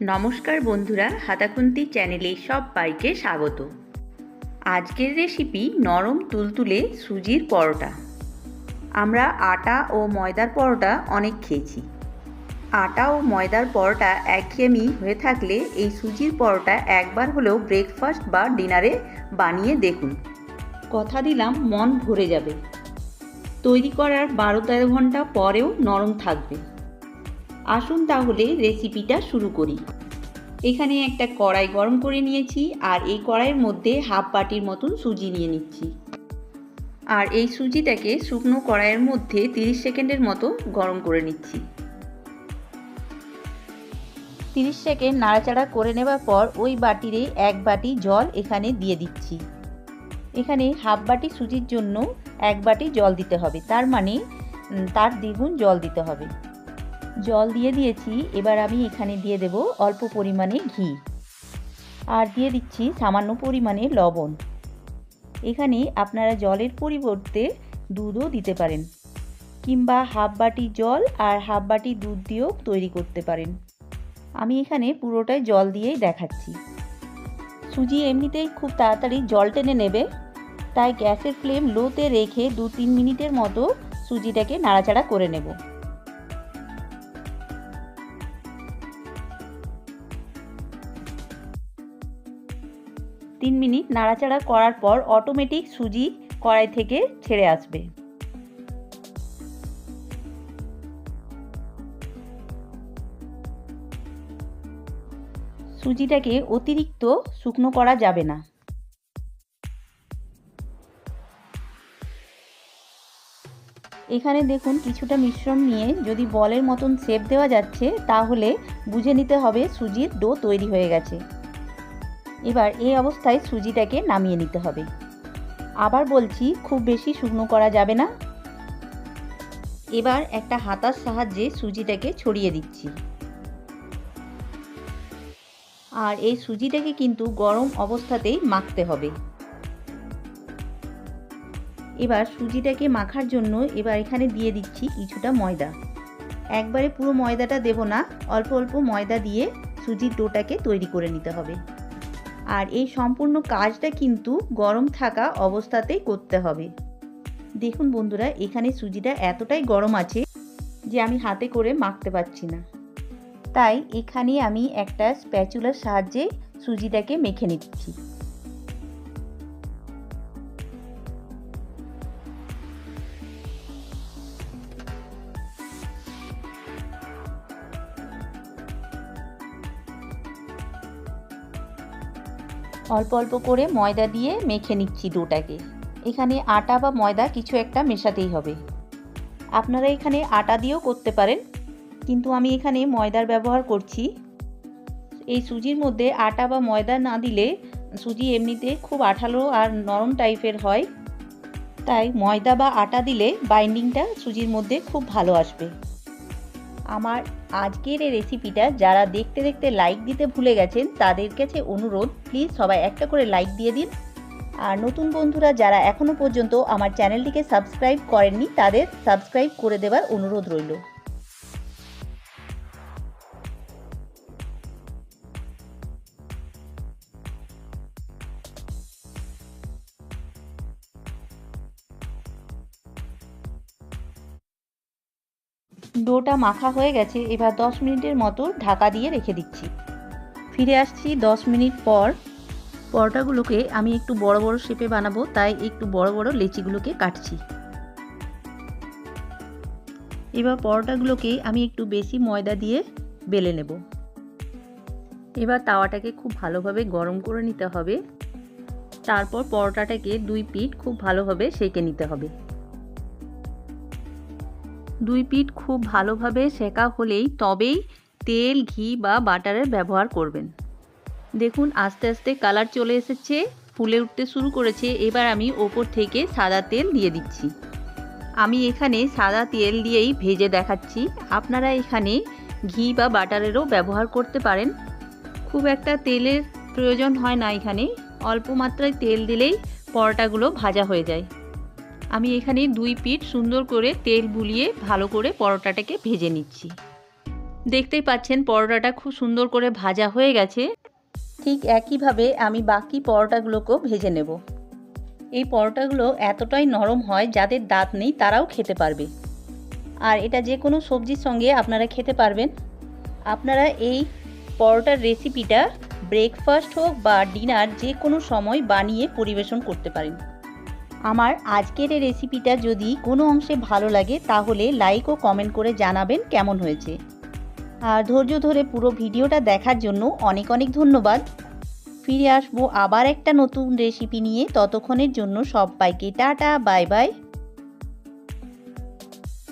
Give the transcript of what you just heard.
নমস্কার বন্ধুরা, হাতাখুন্তি চ্যানেলে সব বাইকে স্বাগত। আজকের রেসিপি নরম তুলতুলে সুজির পরোটা। আমরা আটা ও ময়দার পরোটা অনেক খেয়েছি। আটা ও ময়দার পরোটা একঘেয়েমি হয়ে থাকলে এই সুজির পরোটা একবার হলেও ব্রেকফাস্ট বা ডিনারে বানিয়ে দেখুন। কথা দিলাম, মন ভরে যাবে। তৈরি করার বারো তেরো ঘণ্টা পরেও নরম থাকবে। আসুন তাহলে রেসিপিটা শুরু করি। এখানে একটা কড়াই গরম করে নিয়েছি আর এই কড়াইয়ের মধ্যে হাফ বাটির মতন সুজি নিয়ে নিচ্ছি। আর এই সুজিটাকে শুকনো কড়াইয়ের মধ্যে 30 সেকেন্ডের মতো গরম করে নিচ্ছি। 30 সেকেন্ড নাড়াচাড়া করে নেবার পর ওই বাটিরে এক বাটি জল এখানে দিয়ে দিচ্ছি। এখানে হাফ বাটি সুজির জন্য এক বাটি জল দিতে হবে। তার মানে তার দ্বিগুণ জল দিতে হবে। জল দিয়ে দিয়েছি, এবার আমি এখানে দিয়ে দেব অল্প পরিমাণে ঘি। আর দিয়ে দিচ্ছি সামান্য পরিমাণে লবণ। এখানে আপনারা জলের পরিবর্তে দুধও দিতে পারেন, কিংবা হাফ বাটি জল আর হাফ বাটি দুধ দিয়েও তৈরি করতে পারেন। আমি এখানে পুরোটাই জল দিয়েই দেখাচ্ছি। সুজি এমনিতেই খুব তাড়াতাড়ি জল টেনে নেবে, তাই গ্যাসের ফ্লেম লোতে রেখে দু তিন মিনিটের মতো সুজিটাকে নাড়াচাড়া করে নেব। তিন মিনিট নাড়াচাড়া করার পর অটোমেটিক সুজি কড়াই থেকে ছেড়ে আসবে। সুজিটাকে অতিরিক্ত শুকনো করা যাবে না। এখানে দেখুন কিছুটা মিশ্রণ নিয়ে যদি বলের মতন শেপ দেওয়া যাচ্ছে, তাহলে বুঝে নিতে হবে সুজির ডো তৈরি হয়ে গেছে। এবার এই অবস্থায় সুজিটাকে নামিয়ে নিতে হবে। আবার বলছি, খুব বেশি শুকনো করা যাবে না। এবার একটা হাতার সাহায্যে সুজিটাকে ছড়িয়ে দিচ্ছি। আর এই সুজিটাকে কিন্তু গরম অবস্থাতেই মাখতে হবে। এবার সুজিটাকে মাখার জন্য এবার এখানে দিয়ে দিচ্ছি কিছুটা ময়দা। একবারে পুরো ময়দাটা দেব না, অল্প অল্প ময়দা দিয়ে সুজির ডোটাকে তৈরি করে নিতে হবে। আর এই সম্পূর্ণ কাজটা কিন্তু গরম থাকা অবস্থাতেই করতে হবে। দেখুন বন্ধুরা, এখানে সুজিটা এতটাই গরম আছে যে আমি হাতে করে মাখতে পারছি না। তাই এখানে আমি একটা স্প্যাচুলার সাহায্যে সুজিটাকে মেখে নিচ্ছি। অল্প অল্প করে ময়দা দিয়ে মেখে নিচ্ছি ডোটাকে। এখানে আটা বা ময়দা কিছু একটা মেশাতেই হবে। আপনারা এখানে আটা দিয়েও করতে পারেন, কিন্তু আমি এখানে ময়দার ব্যবহার করছি। এই সুজির মধ্যে আটা বা ময়দা না দিলে সুজি এমনিতে খুব আঠালো আর নরম টাইপের হয়। তাই ময়দা বা আটা দিলে বাইন্ডিংটা সুজির মধ্যে খুব ভালো আসবে। আমার আজকের এই রেসিপিটা যারা দেখতে দেখতে লাইক দিতে ভুলে গেছেন, তাদের কাছে অনুরোধ প্লিজ সবাই একটা করে লাইক দিয়ে দিন। আর নতুন বন্ধুরা যারা এখনও পর্যন্ত আমার চ্যানেলটিকে সাবস্ক্রাইব করেননি, তাদের সাবস্ক্রাইব করে দেবার অনুরোধ রইল। ডোটা মাখা হয়ে গেছে, এবার 10 মিনিটের মতো ঢাকা দিয়ে রেখে দিচ্ছি। ফিরে আসছি 10 মিনিট পর। পরোটাগুলোকে আমি একটু বড় বড় শেপে বানাবো, তাই একটু বড় বড় লেচিগুলোকে কাটছি। এবার পরোটাগুলোকে আমি একটু বেশি ময়দা দিয়ে বেলে নেব। এবার তাওয়াটাকে খুব ভালোভাবে গরম করে নিতে হবে। তারপর পরোটাটাকে দুই পিঠ খুব ভালোভাবে সেঁকে নিতে হবে। দুই পিঠ খুব ভালোভাবে সেকা হলেই তবেই তেল, ঘি বা বাটারের ব্যবহার করবেন। দেখুন, আস্তে আস্তে কালার চলে এসেছে, ফুলে উঠতে শুরু করেছে। এবার আমি ওপর থেকে সাদা তেল দিয়ে দিচ্ছি। আমি এখানে সাদা তেল দিয়েই ভেজে দেখাচ্ছি। আপনারা এখানে ঘি বা বাটারেরও ব্যবহার করতে পারেন। খুব একটা তেলের প্রয়োজন হয় না এখানে। অল্প মাত্রায় তেল দিলেই পরোটাগুলো ভাজা হয়ে যায়। আমি এখানে দুই পিঠ সুন্দর করে তেল বুলিয়ে ভালো করে পরোটাটাকে ভেজে নিচ্ছি। দেখতেই পাচ্ছেন পরোটাটা খুব সুন্দর করে ভাজা হয়ে গেছে। ঠিক একইভাবে আমি বাকি পরোটাগুলোকেও ভেজে নেব। এই পরোটাগুলো এতটাই নরম হয় যাদের দাঁত নেই তারাও খেতে পারবে। আর এটা যে কোনো সবজির সঙ্গে আপনারা খেতে পারবেন। আপনারা এই পরোটার রেসিপিটা ব্রেকফাস্ট হোক বা ডিনার যে কোনো সময় বানিয়ে পরিবেশন করতে পারেন। আমার আজকের এই রেসিপিটা যদি কোনো অংশে ভালো লাগে, তাহলে লাইক ও কমেন্ট করে জানাবেন কেমন হয়েছে। আর ধৈর্য ধরে পুরো ভিডিওটা দেখার জন্য অনেক অনেক ধন্যবাদ। ফিরে আসব আবার একটা নতুন রেসিপি নিয়ে। ততক্ষণের জন্য সবাইকে টাটা বাই বাই